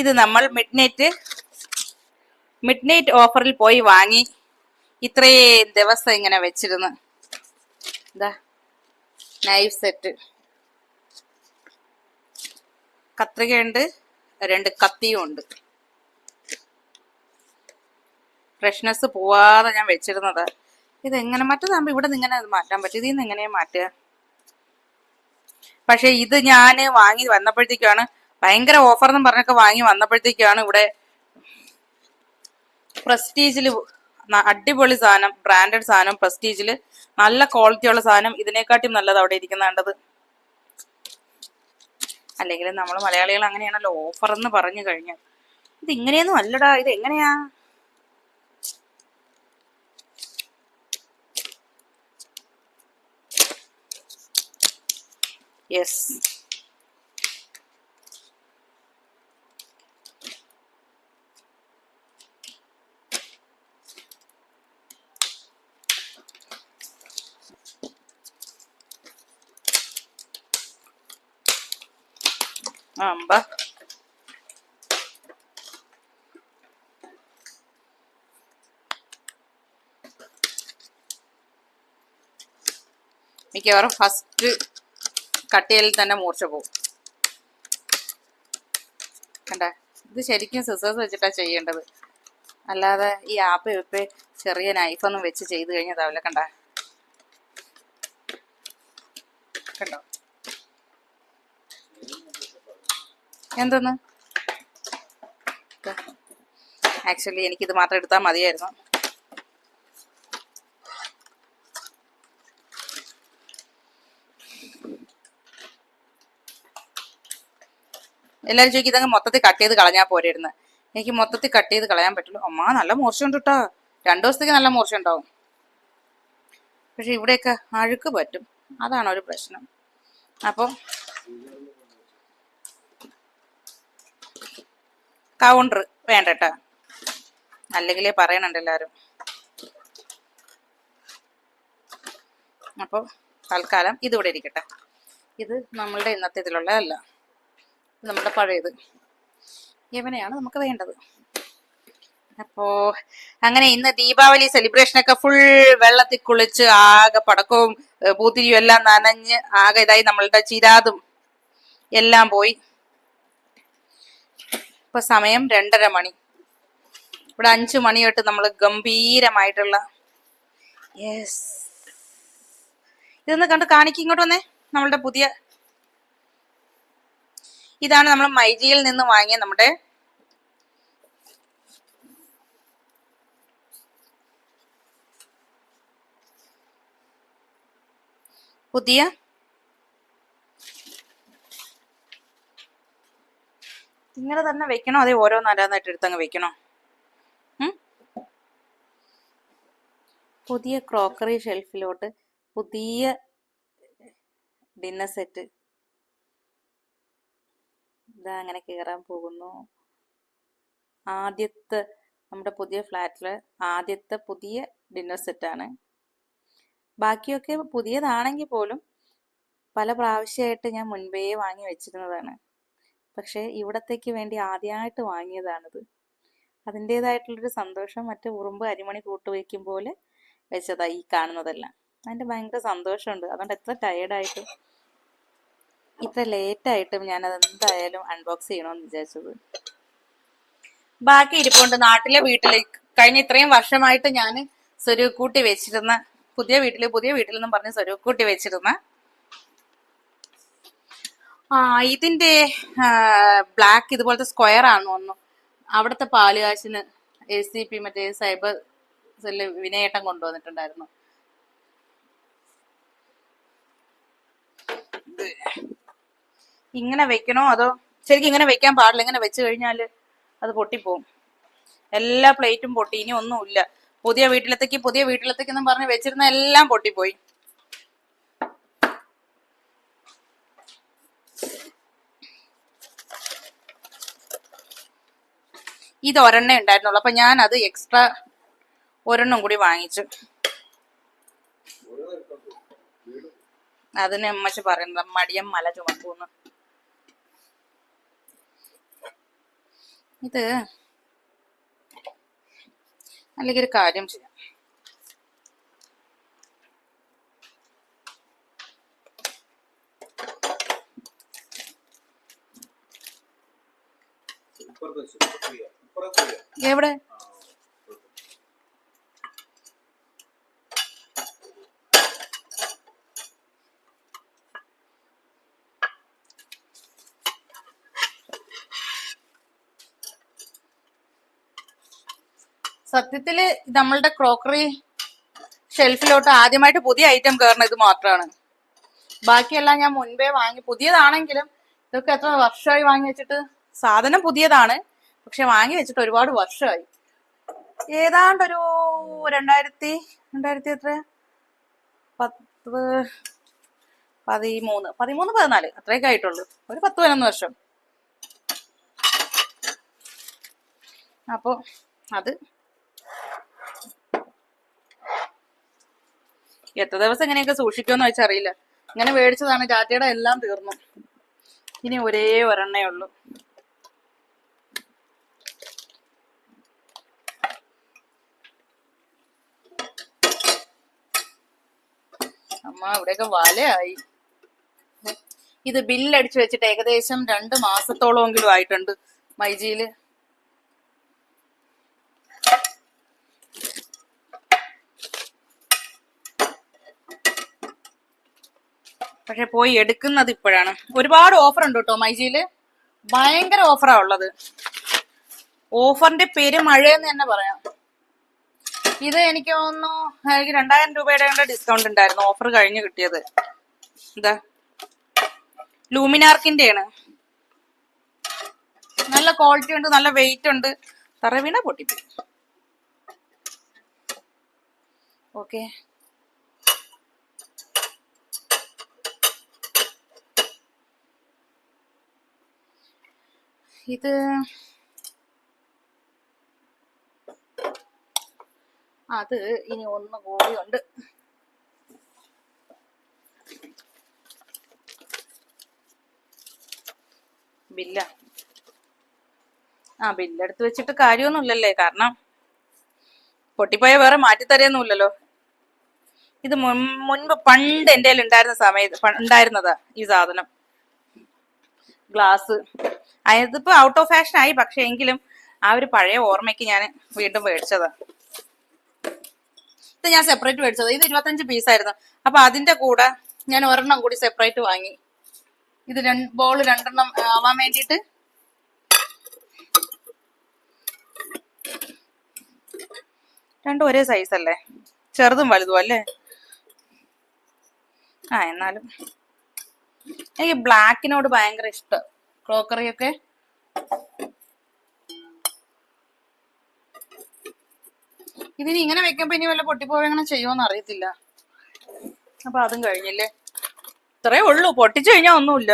ഇത് നമ്മൾ mid night mid night ഓഫറിൽ പോയി വാങ്ങി ഇത്രയും ദിവസം ഇങ്ങനെ വെച്ചിരുന്നു. ഇതാ നൈഫ് സെറ്റ് കത്രികയുണ്ട് രണ്ട് കത്തിയും ഉണ്ട്. ഫ്രഷ്നെസ് പോവാതെ ഞാൻ വെച്ചിരുന്നത്. ഇതെങ്ങനെ മറ്റേതാകുമ്പോ ഇവിടെ നിന്ന് ഇങ്ങനെ മാറ്റാൻ പറ്റും. ഇതിൽ നിന്ന് എങ്ങനെയാ മാറ്റുക? പക്ഷെ ഇത് ഞാൻ വാങ്ങി വന്നപ്പോഴത്തേക്കാണ് ഭയങ്കര ഓഫർ എന്നും പറഞ്ഞൊക്കെ വാങ്ങി വന്നപ്പോഴത്തേക്കാണ് ഇവിടെ പ്രസ്റ്റീജിൽ അടിപൊളി സാധനം ബ്രാൻഡഡ് സാധനം പ്രസ്റ്റീജിൽ നല്ല ക്വാളിറ്റി ഉള്ള സാധനം. ഇതിനെക്കാട്ടിയും നല്ലത് അവിടെ ഇരിക്കുന്നുണ്ടത്. അല്ലെങ്കിൽ നമ്മൾ മലയാളികൾ അങ്ങനെയാണല്ലോ ഓഫർ എന്ന് പറഞ്ഞു കഴിഞ്ഞാൽ. ഇത് ഇങ്ങനെയൊന്നും അല്ലടാ ഇത് എങ്ങനെയാ? യെസ് അമ്പ. മിക്കവാറും ഫസ്റ്റ് കട്ടിയിൽ തന്നെ മൂർച്ച പോകും കണ്ടേ? ഇത് ശരിക്കും സിസേഴ്സ് വെച്ചിട്ടാണ് ചെയ്യേണ്ടത്. അല്ലാതെ ഈ ആപ്പ് ഇപ്പ് ചെറിയ നൈഫൊന്നും വെച്ച് ചെയ്ത് കഴിഞ്ഞതാവില്ല കണ്ട? കണ്ടോ? എന്തോന്ന്? ആക്ച്വലി എനിക്കിത് മാത്രം എടുത്താൽ മതിയായിരുന്നു. എല്ലാവരും ചോദിക്കും ഇതങ്ങ് മൊത്തത്തിൽ കട്ട് ചെയ്ത് കളഞ്ഞാൽ പോരായിരുന്നു എനിക്ക് മൊത്തത്തിൽ കട്ട് ചെയ്ത് കളയാൻ പറ്റില്ല അമ്മ നല്ല മൂർച്ചയുണ്ട് കേട്ടോ രണ്ടു ദിവസത്തേക്ക് നല്ല മൂർച്ച ഉണ്ടാവും പക്ഷെ ഇവിടെയൊക്കെ അഴുക്ക് പറ്റും. അതാണ് ഒരു പ്രശ്നം. അപ്പോൾ കൗണ്ടർ വേണ്ട കേട്ടോ അല്ലെങ്കിലേ പറയണുണ്ട് എല്ലാവരും അപ്പോൾ തൽക്കാലം ഇതിവിടെ ഇരിക്കട്ടെ. ഇത് നമ്മളുടെ ഇന്നത്തെ ഇതിലുള്ളതല്ല ഇത് നമ്മുടെ പഴയത്. ഇവനെയാണ് നമുക്ക് വേണ്ടത്? അപ്പോ അങ്ങനെ ഇന്ന് ദീപാവലി സെലിബ്രേഷൻ ഒക്കെ ഫുൾ വെള്ളത്തിൽ കുളിച്ച് ആകെ പടക്കവും പൂത്തിരിയും എല്ലാം നനഞ്ഞ് ആകെ ഇതായി നമ്മളുടെ ചിരാതും എല്ലാം പോയി. ഇപ്പൊ സമയം രണ്ടര മണി. ഇവിടെ അഞ്ചു മണി തൊട്ട് നമ്മൾ ഗംഭീരമായിട്ടുള്ള യെസ് ഇതൊന്ന് കണ്ട് കാണിക്കും ഇങ്ങോട്ട് വന്നേ. നമ്മളുടെ പുതിയ ഇതാണ് നമ്മൾ മൈജിയിൽ നിന്ന് വാങ്ങിയ നമ്മുടെ പുതിയ ഇങ്ങനെ തന്നെ വെക്കണോ? അതേ ഓരോന്നല്ലാന്നായിട്ട് എടുത്തങ്ങ് വെക്കണോ? പുതിയ ക്രോക്കറി ഷെൽഫിലോട്ട് പുതിയ ഡിന്നർ സെറ്റ്. ഇതാ അങ്ങനെ കയറാൻ പോകുന്നു. ആദ്യത്തെ നമ്മുടെ പുതിയ ഫ്ലാറ്റിലെ ആദ്യത്തെ പുതിയ ഡിന്നർ സെറ്റാണ്. ബാക്കിയൊക്കെ പുതിയതാണെങ്കിൽ പോലും പല പ്രാവശ്യമായിട്ട് ഞാൻ മുൻപേ വാങ്ങി വെച്ചിരുന്നതാണ്. പക്ഷേ ഇവിടത്തേക്ക് വേണ്ടി ആദ്യമായിട്ട് വാങ്ങിയതാണിത്. അതിന്റേതായിട്ടുള്ളൊരു സന്തോഷം മറ്റേ ഉറുമ്പ് അരിമണി കൂട്ടുവയ്ക്കും പോലെ വെച്ചതാ ഈ കാണുന്നതെല്ലാം. അതിന്റെ ഭയങ്കര സന്തോഷമുണ്ട്. അതുകൊണ്ട് എത്ര ടയേർഡായിട്ട് ഇത്ര ലേറ്റായിട്ടും ഞാനത് എന്തായാലും അൺബോക്സ് ചെയ്യണമെന്ന് വിചാരിച്ചത്. ബാക്കി ഇരിപ്പുണ്ട്. നാട്ടിലെ വീട്ടിലേക്ക് കഴിഞ്ഞ ഇത്രയും വർഷമായിട്ട് ഞാൻ സ്വരൂക്കൂട്ടി വെച്ചിരുന്ന പുതിയ വീട്ടിൽ പുതിയ വീട്ടിൽ നിന്നും പറഞ്ഞ് സ്വരൂക്കൂട്ടി വെച്ചിരുന്ന ആ ഇതിന്റെ ബ്ലാക്ക് ഇതുപോലത്തെ സ്ക്വയർ ആണെന്ന് തോന്നുന്നു. അവിടുത്തെ പാലുകാശിന് എ സി പി മറ്റേ സൈബർ സെല്ല് വിനയേട്ടം കൊണ്ടുവന്നിട്ടുണ്ടായിരുന്നു. ഇങ്ങനെ വെക്കണോ? അതോ ശരിക്കും ഇങ്ങനെ വെക്കാൻ പാടില്ല. ഇങ്ങനെ വെച്ച് കഴിഞ്ഞാൽ അത് പൊട്ടിപ്പോവും. എല്ലാ പ്ലേറ്റും പൊട്ടി. ഇനി ഒന്നുമില്ല. പുതിയ വീട്ടിലത്തേക്ക് പുതിയ വീട്ടിലത്തേക്ക് എന്നും പറഞ്ഞ് വെച്ചിരുന്ന എല്ലാം പൊട്ടിപ്പോയി. ഇത് ഒരെണ്ണേ ഉണ്ടായിരുന്നുള്ളൂ. അപ്പൊ ഞാൻ അത് എക്സ്ട്രാ ഒരെണ്ണം കൂടി വാങ്ങിച്ചു. അതിന് അമ്മച്ച് പറയുന്നത് മടിയം മല ചുമക്കൂന്ന് ഇത് അല്ലെങ്കിൽ ഒരു കാര്യം ചെയ്യാം ഇപ്പുറത്ത് വെച്ചു. ഇപ്പുറത്ത് ചെയ്യാം. ഇപ്പുറത്ത് ചെയ്യാം. എവിടെ ആ, ഇപ്പുറത്ത്. സത്യത്തിൽ നമ്മളുടെ ക്രോക്കറി ഷെൽഫിലോട്ട് ആദ്യമായിട്ട് പുതിയ ഐറ്റം കയറുന്ന ഇത് മാത്രമാണ് ബാക്കിയെല്ലാം ഞാൻ മുൻപേ വാങ്ങി പുതിയതാണെങ്കിലും ഇതൊക്കെ എത്ര വർഷമായി വാങ്ങി വെച്ചിട്ട് സാധനം പുതിയതാണ്. പക്ഷെ വാങ്ങി വെച്ചിട്ട് ഒരുപാട് വർഷമായി. ഏതാണ്ടൊരു രണ്ടായിരത്തി രണ്ടായിരത്തി എത്ര? പത്ത് പതിമൂന്ന് പതിമൂന്ന് പതിനാല് അത്രയൊക്കെ ആയിട്ടുള്ളൂ. ഒരു പത്ത് പതിനൊന്ന് വർഷം. അപ്പോ അത് എത്ര ദിവസം എങ്ങനെയൊക്കെ സൂക്ഷിക്കുമെന്ന് വെച്ചറിയില്ല. ഇങ്ങനെ മേടിച്ചതാണ് ടാറ്റയുടെ എല്ലാം തീർന്നു. ഇനി ഒരേ ഒരെണ്ണേ ഉള്ളൂ. അമ്മ ഇവിടെയൊക്കെ വലയായി. ഇത് ബില്ലടിച്ചു വെച്ചിട്ട് ഏകദേശം രണ്ട് മാസത്തോളമെങ്കിലും ആയിട്ടുണ്ട് മൈജിയിൽ പക്ഷെ പോയി എടുക്കുന്നത് ഇപ്പോഴാണ്. ഒരുപാട് ഓഫർ ഉണ്ട് കേട്ടോ മൈജിയിൽ ഭയങ്കര ഓഫറാ ഉള്ളത്. ഓഫറിന്റെ പേര് മഴയെന്ന് തന്നെ പറയാം. ഇത് എനിക്ക് തോന്നുന്നു എനിക്ക് രണ്ടായിരം രൂപയുടെ ഡിസ്കൗണ്ട് ഉണ്ടായിരുന്നു ഓഫർ കഴിഞ്ഞു കിട്ടിയത്. എന്താ ലൂമിനാർക്കിന്റെയാണ് നല്ല ക്വാളിറ്റി ഉണ്ട് നല്ല വെയിറ്റ് ഉണ്ട്. തറവീണ പൊട്ടിപ്പോയി. ഓക്കെ ഇത് അത് ഇനി ഒന്ന് ഉണ്ട് ബില്ല. ആ ബില്ലെടുത്ത് വെച്ചിട്ട് കാര്യമൊന്നുമില്ലല്ലേ? കാരണം പൊട്ടിപ്പോയ വേറെ മാറ്റിത്തരയൊന്നുമില്ലല്ലോ ഇത് മുൻ മുൻപ് പണ്ട് എന്റെ ഉണ്ടായിരുന്ന സമയത്ത് ഉണ്ടായിരുന്നതാ ഈ സാധനം. ഗ്ലാസ്. അതിപ്പോ ഔട്ട് ഓഫ് ഫാഷൻ ആയി പക്ഷെ എങ്കിലും ആ ഒരു പഴയ ഓർമ്മയ്ക്ക് ഞാൻ വീണ്ടും മേടിച്ചതാ. ഇത് ഞാൻ സെപ്പറേറ്റ് മേടിച്ചത്. ഇത് ഇരുപത്തഞ്ച് പീസായിരുന്നു അപ്പൊ അതിന്റെ കൂടെ ഞാൻ ഒരെണ്ണം കൂടി സെപ്പറേറ്റ് വാങ്ങി. ഇത് രണ്ട് ബോൾ രണ്ടെണ്ണം ആവാൻ വേണ്ടിയിട്ട്. രണ്ടും ഒരേ സൈസ് അല്ലേ? ചെറുതും വലുതും അല്ലേ? ആ എന്നാലും. എനിക്ക് ബ്ലാക്കിനോട് ഭയങ്കര ഇഷ്ടം. ക്രോക്കറി ഒക്കെ ഇതിന് ഇങ്ങനെ വെക്കുമ്പോ ഇനി വല്ല പൊട്ടിപ്പോവെങ്ങനെ ചെയ്യുമോന്ന് അറിയത്തില്ല. അപ്പൊ അതും കഴിഞ്ഞില്ലേ? ഇത്രേ ഉള്ളൂ. പൊട്ടിച്ചു കഴിഞ്ഞാ ഒന്നുമില്ല.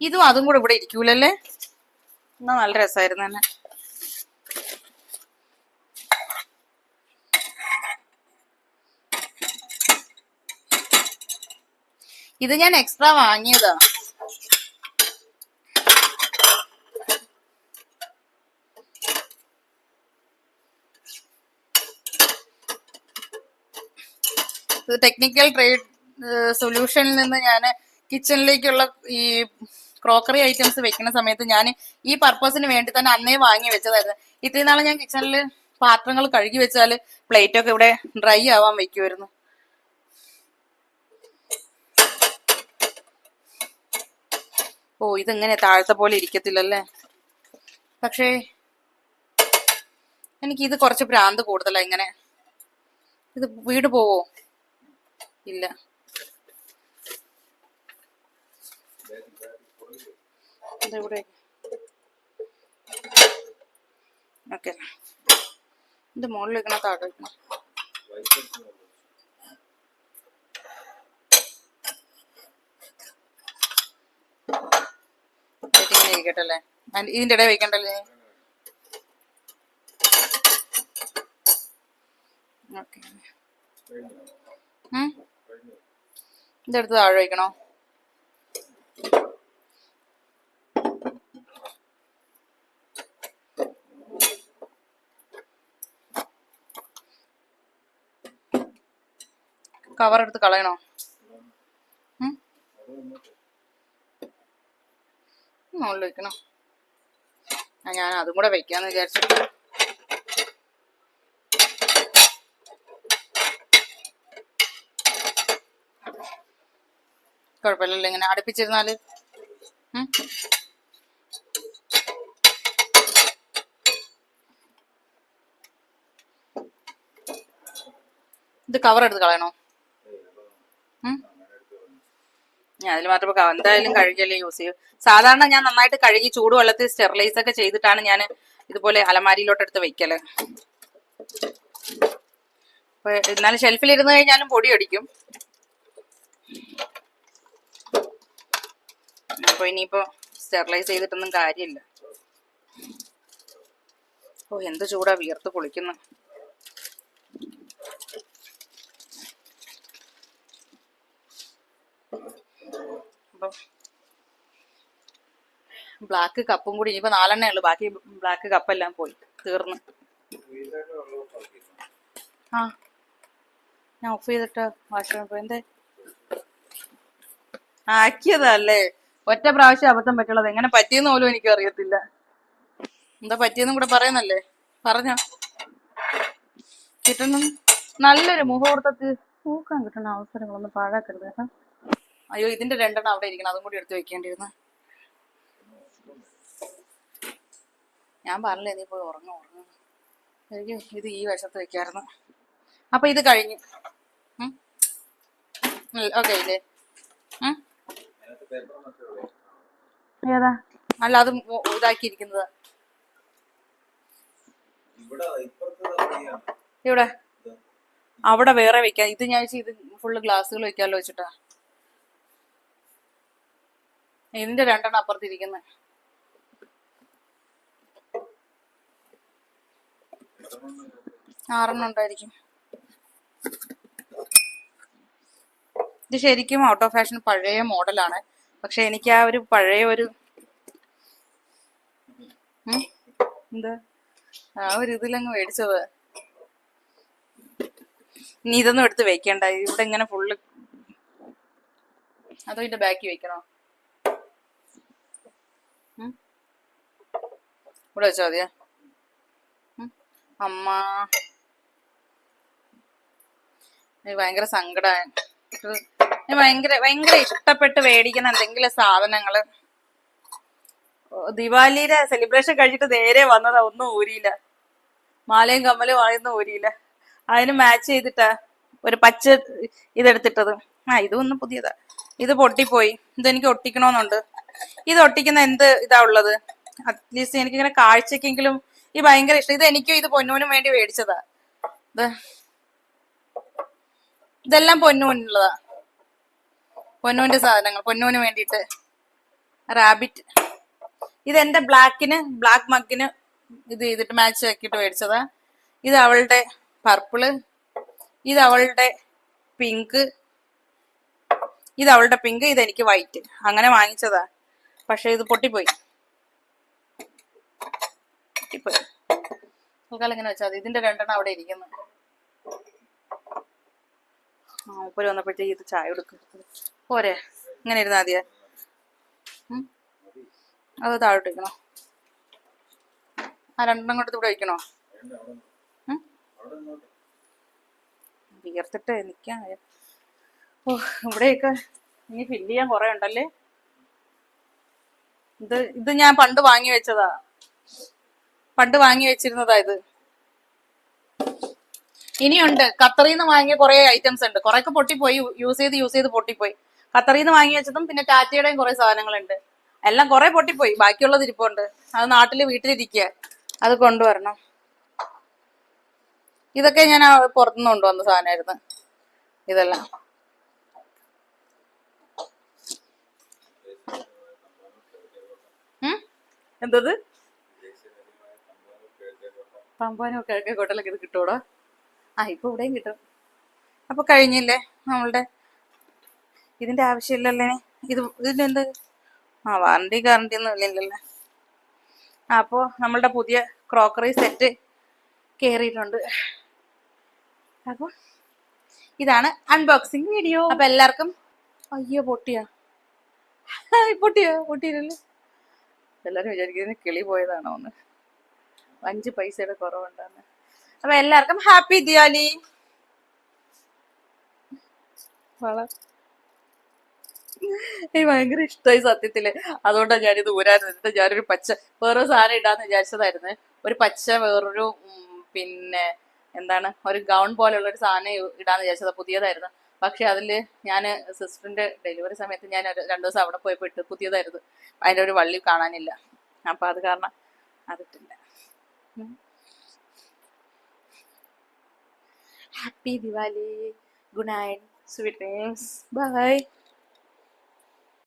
ഇതും അതും കൂടെ ഇവിടെ ഇരിക്കൂലല്ലേ? എന്നാ നല്ല രസമായിരുന്നു തന്നെ. ഇത് ഞാൻ എക്സ്ട്രാ വാങ്ങിയതാ. ടെക്നിക്കൽ ട്രേഡ് സൊല്യൂഷനിൽ നിന്ന് ഞാൻ കിച്ചണിലേക്കുള്ള ഈ ക്രോക്കറി ഐറ്റംസ് വെക്കുന്ന സമയത്ത് ഞാൻ ഈ പർപ്പസിന് വേണ്ടി തന്നെ അന്നേ വാങ്ങി വെച്ചതായിരുന്നു. ഇത്രയും നാളെ ഞാൻ കിച്ചണിൽ പാത്രങ്ങൾ കഴുകി വെച്ചാൽ പ്ലേറ്റ് ഒക്കെ ഇവിടെ ഡ്രൈ ആവാൻ വെക്കുമായിരുന്നു ഓ ഇതിങ്ങനെ താഴത്തെ പോലെ ഇരിക്കത്തില്ലല്ലേ? പക്ഷേ എനിക്ക് ഇത് കുറച്ച് ഭ്രാന്ത് കൂടുതലാ ഇങ്ങനെ. ഇത് വീട് പോവോ? ഇല്ല. അതിവിടെ ഓക്കെ ഇത് മുകളിൽ വെക്കണം താഴെ വെക്കണം ഇതിന്റെ ഇടയിൽ വയ്ക്കണ്ടല്ലേ ഇതെടുത്ത് താഴെ വയ്ക്കണോ കവർ എടുത്ത് കളയണോ? മുകളിൽ വെക്കണോ. ഞാൻ അതും കൂടെ വെക്കാന്ന് വിചാരിച്ചു. കുഴപ്പമില്ലല്ലോ ഇങ്ങനെ അടുപ്പിച്ചിരുന്നാൽ? ഇത് കവർ എടുത്ത് കളയണോ? അതിൽ മാത്രമേ എന്തായാലും കഴുകിയല്ലേ യൂസ് ചെയ്യൂ. സാധാരണ ഞാൻ നന്നായിട്ട് കഴുകി ചൂടുവെള്ളത്തിൽ സ്റ്റെറിലൈസ് ഒക്കെ ചെയ്തിട്ടാണ് ഞാൻ ഇതുപോലെ അലമാരിയിലോട്ട് എടുത്ത് വെക്കൽ എന്നാലും ഷെൽഫിൽ ഇരുന്ന് കഴിഞ്ഞാലും പൊടി അടിക്കും. അപ്പൊ ഇനിയിപ്പോ സ്റ്റെറിലൈസ് ചെയ്തിട്ടൊന്നും കാര്യമില്ല. ഓ എന്ത് ചൂടാ വിയർത്ത് കുളിക്കുന്നു അപ്പൊ ബ്ലാക്ക് കപ്പും കൂടി. ഇനിയിപ്പോ നാലെണ്ണേ ഉള്ളു. ബാക്കി ബ്ലാക്ക് കപ്പെല്ലാം പോയി. തീർന്ന്. ആ. ഞാൻ ഓഫ് ചെയ്തിട്ട് വാഷ് എന്തേ? ആക്കിയതല്ലേ? ഒറ്റ പ്രാവശ്യം അബദ്ധം പറ്റുള്ളത് എങ്ങനെ പറ്റിയെന്ന് പോലും എനിക്ക് അറിയത്തില്ല എന്താ പറ്റിയെന്നും കൂടെ പറയുന്നല്ലേ? പറഞ്ഞോ. കിട്ടണം നല്ലൊരു മുഹൂർത്തത്തിൽ പൂക്കാൻ കിട്ടുന്ന അവസരങ്ങളൊന്നും പാഴാക്കരുത് കേട്ടോ. അയ്യോ ഇതിന്റെ രണ്ടെണ്ണം അവിടെ ഇരിക്കണം. അതും കൂടി എടുത്ത് വെക്കേണ്ടിരുന്നു ഞാൻ പറഞ്ഞില്ലേ നീ പോയി ഉറങ്ങും ഉറങ്ങും. എനിക്ക് ഇത് ഈ വശത്ത് വെക്കായിരുന്നു. അപ്പൊ ഇത് കഴിഞ്ഞു. ഓക്കെ ഇല്ലേ. ഏതാ? അല്ല അത് ഇതാക്കിയിരിക്കുന്നത്. ഇവിടെ ഇപ്പുറത്ത് ഫ്രീയാണ്. ഇവിടെ. അവിടെ വേറെ വെക്കാം. ഇത് ഞാൻ ഇത് ഫുള്ള് ഗ്ലാസ്സുകൾ വെക്കാമല്ലോ വെച്ചിട്ടാ. ഇതിന്റെ രണ്ടെണ്ണം അപ്പുറത്തിരിക്കുന്നത് ആറെണ്ണം ഉണ്ടായിരിക്കും. ഇത് ശരിക്കും ഔട്ട് ഓഫ് ഫാഷൻ പഴയ മോഡലാണ്. പക്ഷെ എനിക്ക് ആ ഒരു പഴയ ഒരു? എന്താ? ആ ഒരു ഇതിലങ്ങ് മേടിച്ചത്. നീ ഇതൊന്നും എടുത്ത് വെക്കണ്ട. ഇവിടെ ഇങ്ങനെ ഫുള്ള് അതോ ഇതിന്റെ ബാക്കി വെക്കണോ? ഇവിടെ വെച്ചാൽ മതിയാ. അമ്മ. ഭയങ്കര സങ്കടമായി ഭയങ്കര ഭയങ്കര ഇഷ്ടപ്പെട്ട് മേടിക്കുന്ന എന്തെങ്കിലും സാധനങ്ങൾ. ദിവാലിയുടെ സെലിബ്രേഷൻ കഴിഞ്ഞിട്ട് നേരെ വന്നതാ ഒന്നും ഊരിയില്ല. മാലയും കമ്മലും ആയൊന്നും ഊരിയില്ല. അതിന് മാച്ച് ചെയ്തിട്ടാ ഒരു പച്ച ഇതെടുത്തിട്ടത്. ആ ഇതും ഒന്നും പുതിയതാ. ഇത് പൊട്ടിപ്പോയി. ഇതെനിക്ക് ഒട്ടിക്കണമെന്നുണ്ട് ഇത് ഒട്ടിക്കുന്ന എന്ത് ഇതാ ഉള്ളത്? അറ്റ്ലീസ്റ്റ് എനിക്കിങ്ങനെ കാഴ്ചക്കെങ്കിലും ഈ ഭയങ്കര ഇഷ്ടം. ഇത് എനിക്കും ഇത് പൊന്നൂനും വേണ്ടി മേടിച്ചതാ. ഇത് ഇതെല്ലാം പൊന്നൂനുള്ളതാ പൊന്നൂന്റെ സാധനങ്ങൾ പൊന്നൂന് വേണ്ടിയിട്ട്. റാബിറ്റ് ഇത് എന്റെ ബ്ലാക്കിന് ബ്ലാക്ക് മഗിന് ഇത് ചെയ്തിട്ട് മാച്ച് ആക്കിയിട്ട് മേടിച്ചതാ. ഇത് അവളുടെ പർപ്പിൾ ഇത് അവളുടെ പിങ്ക് ഇത് അവളുടെ പിങ്ക് ഇതെനിക്ക് വൈറ്റ് അങ്ങനെ വാങ്ങിച്ചതാ. പക്ഷെ ഇത് പൊട്ടിപ്പോയി. പൊട്ടിപ്പോയി തൽക്കാലം ഇങ്ങനെ വെച്ചാൽ മതി? ഇതിന്റെ രണ്ടെണ്ണം അവിടെ ഇരിക്കുന്നു ഉപ്പര് വന്നപ്പോഴത്തേക്ക് ഇത് ചായ കൊടുക്കും. പോരെ. ഇങ്ങനെ ഇരുന്നാ മതിയെ? അത് താഴോട്ട് വെക്കണോ? ആ രണ്ടെണ്ണം കൊണ്ടത് ഇവിടെ വയ്ക്കണോ. വിയർത്തിട്ട് നിൽക്കാൻ ഓ ഇവിടെയൊക്കെ ഇനി ഫില്ല് ചെയ്യാൻ കുറെ ഉണ്ടല്ലേ? ഇത് ഇത് ഞാൻ പണ്ട് വാങ്ങി വെച്ചതാ. പണ്ട് വാങ്ങി വെച്ചിരുന്നതാ ഇത്. ഇനിയുണ്ട്. കത്തറിന്ന് വാങ്ങിയ കുറെ ഐറ്റംസ് ഉണ്ട്. കുറെയൊക്കെ പൊട്ടിപ്പോയി. യൂസ് ചെയ്ത് യൂസ് ചെയ്ത് പൊട്ടിപ്പോയി. കത്തറിന്ന് വാങ്ങി വെച്ചതും പിന്നെ ടാറ്റയുടെയും കുറെ സാധനങ്ങളുണ്ട്. എല്ലാം കുറെ പൊട്ടിപ്പോയി. ബാക്കിയുള്ളത് ഇരിപ്പുണ്ട്. അത് നാട്ടിൽ വീട്ടിലിരിക്കുക അത് കൊണ്ടുവരണം. ഇതൊക്കെ ഞാൻ പുറത്തുനിന്ന് കൊണ്ടുവന്ന സാധനമായിരുന്നു. ഇതെല്ലാം? എന്തത്? പമ്പാനോ കിഴക്കേ കോട്ടലൊക്കെ ഇത് കിട്ടുമോടോ ആ ഇപ്പൊ ഇവിടെയും കിട്ടും. അപ്പൊ കഴിഞ്ഞില്ലേ നമ്മളുടെ ഇതിന്റെ ആവശ്യമില്ലല്ലേ? ഇത് ഇതിന്റെ എന്ത് ആ വാറണ്ടി ഗ്യാരണ്ടി ഒന്നും ഇല്ലല്ലേ. അപ്പോ നമ്മളുടെ പുതിയ ക്രോക്കറി സെറ്റ് കേറിയിട്ടുണ്ട്. അപ്പൊ ഇതാണ് അൺബോക്സിങ് വീഡിയോ അപ്പൊ എല്ലാവർക്കും അയ്യോ പൊട്ടിയാ? പൊട്ടിയോ? പൊട്ടിയില്ലല്ലോ. എല്ലാരും വിചാരിക്കുന്നത് കിളി പോയതാണോ എന്ന് അഞ്ച് പൈസയുടെ കുറവുണ്ടെന്ന്. അപ്പൊ എല്ലാവർക്കും ഹാപ്പി വള എനിക്ക് ഭയങ്കര ഇഷ്ടമായി സത്യത്തിൽ. അതുകൊണ്ടാണ് ഞാനിത് ഊരാൻ എന്നിട്ട് ഞാനൊരു പച്ച വേറൊരു സാധനം ഇടാന്ന് വിചാരിച്ചതായിരുന്നു. ഒരു പച്ച വേറൊരു പിന്നെ എന്താണ് ഒരു ഗൗൺ പോലെയുള്ള ഒരു സാധനം ഇടാന്ന് വിചാരിച്ചത്. പുതിയതായിരുന്നു. പക്ഷെ അതിൽ ഞാൻ സിസ്റ്ററിന്റെ ഡെലിവറി സമയത്ത് ഞാൻ രണ്ടു ദിവസം അവിടെ പോയപ്പോ ഇട്ട് പുതിയതായിരുന്നു. അതിന്റെ ഒരു വള്ളി കാണാനില്ല. അപ്പൊ അത് കാരണം അതിട്ടില്ല. Happy Diwali. Good night. Sweet dreams. Bye.